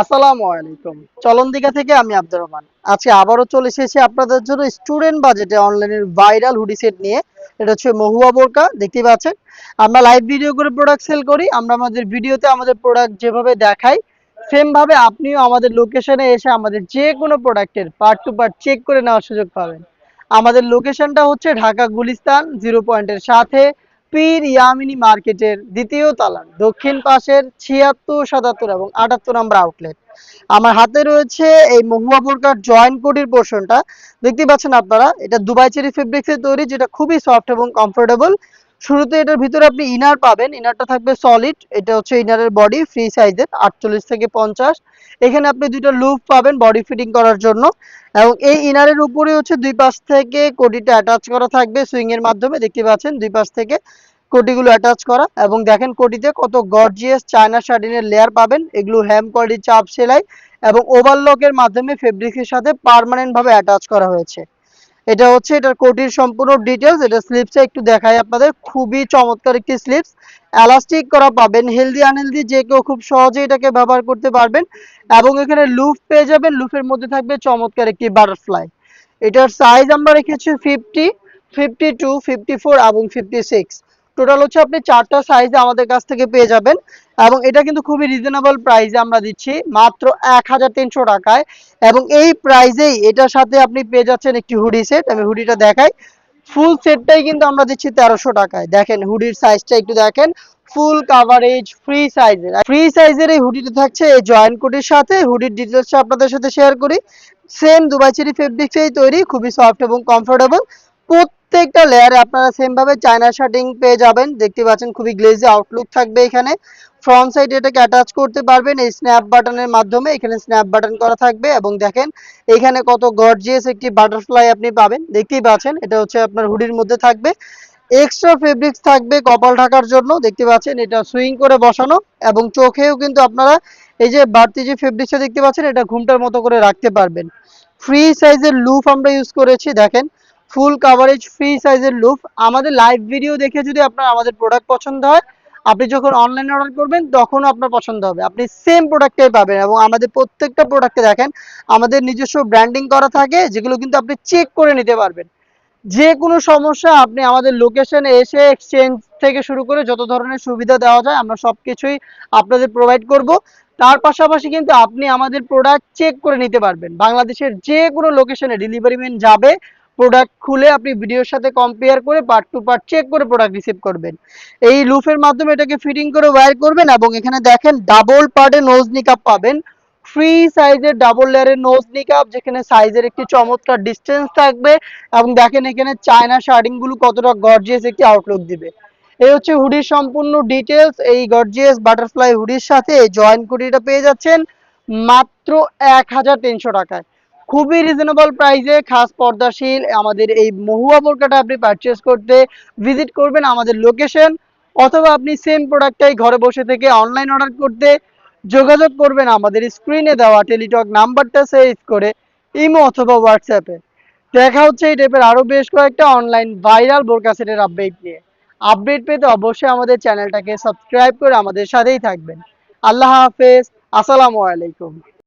আসসালামু আলাইকুম। চলন দিঘা থেকে আমি আব্দুর রহমান। আজকে আবারও চলে এসেছি আপনাদের জন্য স্টুডেন্ট বাজেটে অনলাইনের ভাইরাল হুডি সেট নিয়ে। এটা হচ্ছে মহুয়া বোরকা দেখতে পাচ্ছেন? আমরা লাইভ ভিডিও করে প্রোডাক্ট সেল করি, আমরা আমাদের ভিডিওতে আমাদের প্রোডাক্ট যেভাবে দেখাই সেম ভাবে আপনিও আমাদের লোকেশনে এসে আমাদের যে কোনো প্রোডাক্টের পার্ট টু পার্ট চেক করে নেওয়ার সুযোগ পাবেন। আমাদের লোকেশনটা হচ্ছে ঢাকা গুলিস্তান জিরো পয়েন্টের সাথে। পীর ইয়ামিনী মার্কেটের দ্বিতীয় তালার দক্ষিণ পাশের ছিয়াত্তর, সাতাত্তর এবং আটাত্তর নম্বর আউটলেট আমার হাতে রয়েছে এই মহুয়া জয়েন্ট কোটির পোর্শনটা দেখতে পাচ্ছেন আপনারা, এটা দুবাই চেরি ফেব্রিক্সের তৈরি, যেটা খুবই সফট এবং কমফোর্টেবল শুরুতে এটার ভিতরে আপনি ইনার পাবেন। ইনারটা থাকবে সলিড এটা হচ্ছে ইনারের বডি ফ্রি সাইজের আটচল্লিশ থেকে পঞ্চাশ। এখানে আপনি দুইটা লুপ পাবেন বডি ফিটিং করার জন্য। এবং এই ইনারের উপরে হচ্ছে দুই পাশ থেকে কোটিটা অ্যাটাচ করা থাকবে সুইং এর মাধ্যমে। দেখতে পাচ্ছেন, দুই পাশ থেকে কোটিগুলো অ্যাটাচ করা। এবং দেখেন কোটিতে কত গর্জিয়াস চায়না শার্টিনের লেয়ার পাবেন। এগুলো হ্যাম কোয়ালিটি চাপ সেলাই এবং ওভারলকের মাধ্যমে ফেব্রিক্সের সাথে পার্মানেন্ট ভাবে অ্যাটাচ করা হয়েছে। এটা হচ্ছে, এটার কোটির সম্পূর্ণ ডিটেলস এটা স্লিপসে একটু দেখাই আপনাদের। খুবই চমৎকার একটি স্লিপস এলাস্টিক করা পাবেন হেলদি আনহেলদি যে কেউ খুব সহজে এটাকে ব্যবহার করতে পারবেন। এবং এখানে লুফ পেয়ে যাবেন লুফের মধ্যে থাকবে চমৎকার একটি বাটারফ্লাই এটার সাইজ আমরা রেখেছি fifty fifty two fifty four এবং ফিফটি সিক্স টোটাল হচ্ছে আপনি চারটা সাইজ আমাদের কাছ থেকে পেয়ে যাবেন। এবং এটা কিন্তু খুবই রিজনেবল প্রাইসে আমরা দিচ্ছি মাত্র এক হাজার তিনশো টাকায়। এবং এই প্রাইজেই এটার সাথে আপনি পেয়ে যাচ্ছেন একটি হুডি সেট আমি হুডিটা দেখাই। ফুল সেটটাই কিন্তু আমরা দিচ্ছি তেরোশো টাকায়। দেখেন হুডির সাইজটা একটু দেখেন। ফুল কাভারেজ ফ্রি সাইজের ফ্রি সাইজের এই হুডিটা থাকছে এই জয়েন্ট কোটির সাথে। হুডির ডিটেলসটা আপনাদের সাথে শেয়ার করি। সেম দুবাই চেরি ফেব্রিক্সেই তৈরি। খুবই সফট এবং কমফোর্টেবল প্রত্যেকটা লেয়ারে আপনারা সেম ভাবে চায়না শার্টিং পেয়ে যাবেন। দেখতে পাচ্ছেন খুবই গ্লেজি আউটলুক থাকবে এখানে। ফ্রন্ট সাইডে এটাকে অ্যাটাচ করতে পারবেন এই স্ন্যাপ বাটনের মাধ্যমে। এখানে স্ন্যাপ বাটন করা থাকবে এবং দেখেন, এখানে কত গর্জিয়াস একটি বাটারফ্লাই আপনি পাবেন। দেখতেই পাচ্ছেন, এটা হচ্ছে আপনার হুডির মধ্যে থাকবে। এক্সট্রা ফেব্রিক্স থাকবে কপাল ঢাকার জন্য। দেখতে পাচ্ছেন, এটা সুইং করে বসানো এবং চোখেও কিন্তু আপনারা এই যে বাড়তি যে ফেব্রিক্সটা দেখতে পাচ্ছেন, এটা ঘুমটার মতো করে রাখতে পারবেন। ফ্রি সাইজের লুফ আমরা ইউজ করেছি, দেখেন। ফুল কাভারেজ ফ্রি সাইজের লুফ আমাদের লাইভ ভিডিও দেখে যদি আপনার আমাদের প্রোডাক্ট পছন্দ হয়, আপনি যখন অনলাইনে অর্ডার করবেন, তখনও আপনার পছন্দ হবে। আপনি সেম প্রোডাক্টটাই পাবেন এবং আমাদের প্রত্যেকটা প্রোডাক্টে দেখেন, আমাদের নিজস্ব ব্র্যান্ডিং করা থাকে, যেগুলো কিন্তু আপনি চেক করে নিতে পারবেন। যে কোনো সমস্যা আপনি আমাদের লোকেশনে এসে এক্সচেঞ্জ থেকে শুরু করে যত ধরনের সুবিধা দেওয়া যায়, আমরা সব কিছুই আপনাদের প্রোভাইড করব। তার পাশাপাশি কিন্তু আপনি আমাদের প্রোডাক্ট চেক করে নিতে পারবেন। বাংলাদেশের যে কোনো লোকেশনে ডেলিভারি ম্যান যাবে প্রোডাক্ট খুলে আপনি ভিডিওর সাথে কম্পেয়ার করে পার্ট টু পার্ট চেক করে প্রোডাক্ট রিসিভ করবেন। এই লুফের মাধ্যমে এটাকে ফিটিং করে ওয়্যার করবেন এবং এখানে দেখেন ডাবল পার্টে নোজ নিকাপ পাবেন। ফ্রি সাইজের ডাবল লেয়ারের নোজ নিকাপ যেখানে সাইজের একটি চমৎকার ডিস্টেন্স থাকবে এবং দেখেন এখানে চায়না শার্টিংগুলো কতটা গর্জিয়াস একটি আউটলুক দিবে। এই হচ্ছে হুডির সম্পূর্ণ ডিটেলস এই গর্জিয়াস বাটারফ্লাই হুডির সাথে জয়েন্ট কুটিটা পেয়ে যাচ্ছেন মাত্র এক হাজার তিনশো টাকায়। খুবই রিজনেবল প্রাইসে খাস পর্দাশীল আমাদের এই মহুয়া বোরকাটা আপনি পারচেস করতে ভিজিট করবেন আমাদের লোকেশন অথবা আপনি সেম প্রোডাক্টটাই ঘরে বসে থেকে অনলাইন অর্ডার করতে যোগাযোগ করবেন আমাদের স্ক্রিনে দেওয়া টেলিটক নাম্বারটা সেভ করে ইমো অথবা হোয়াটসঅ্যাপে দেখা হচ্ছে এই টাইপের আরও বেশ কয়েকটা অনলাইন ভাইরাল বোরকা সেটের আপডেট নিয়ে। আপডেট পেতে অবশ্যই আমাদের চ্যানেলটাকে সাবস্ক্রাইব করে আমাদের সাথেই থাকবেন। আল্লাহ হাফেজ, আসসালামু আলাইকুম।